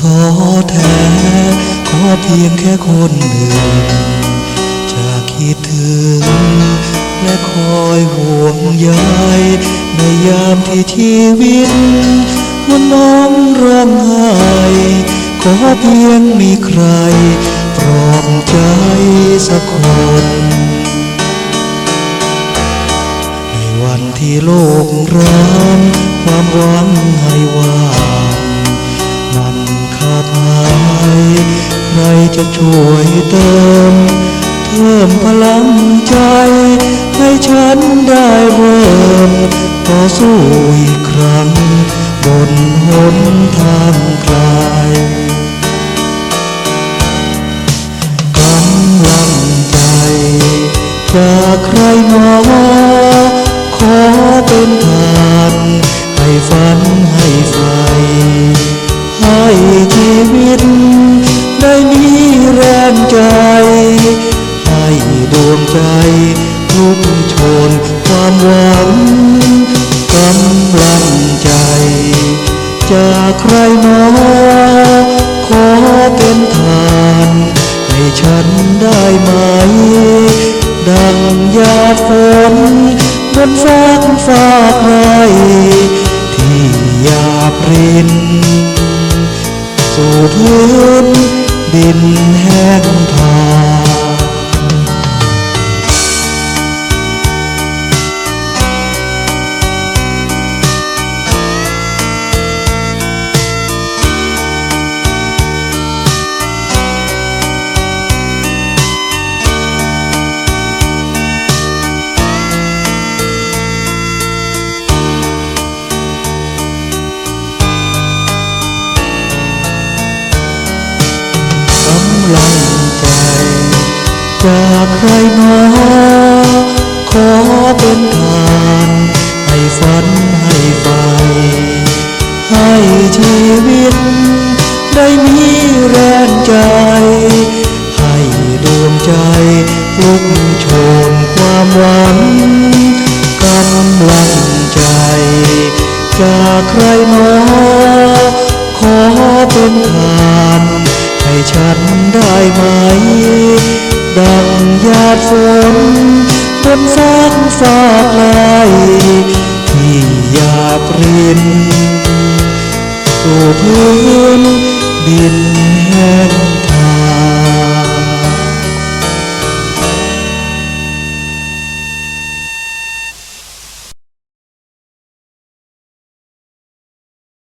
ท้อแท้ ขอเพียงแค่คนหนึ่ง จะคิดถึง และคอยห่วงใยในยามที่ชีวิตมันน้องร้องไห้ขอเพียงมีใครปลอบใจสักคนในวันที่โลกร้างความหวังให้ว่า จะช่วยเติม เพิ่มพลังใจ ให้ฉันได้เริ่มต่อสู้อีกครั้ง บนหนทางไกลกำลังใจ จากใครหนอขอเป็นทาน เป็นทานให้ฉันได้ไหม ดังยาฝนบนฟากฟ้าใครที่ยาปรินสู่พื้นดินแห้งผา จากใครหนอขอเป็นทานให้ฝันให้ไฟให้ชีวิต ได้มีแรงใจ ให้ดวงใจลุกโชนความหวังกำลังใจ จากใครหนอขอเป็นทาน ให้ฉันได้ไหม ดังหยาดฝนบนซากฟาไกลที่หยาบรินสู่พื้นดินแห้ง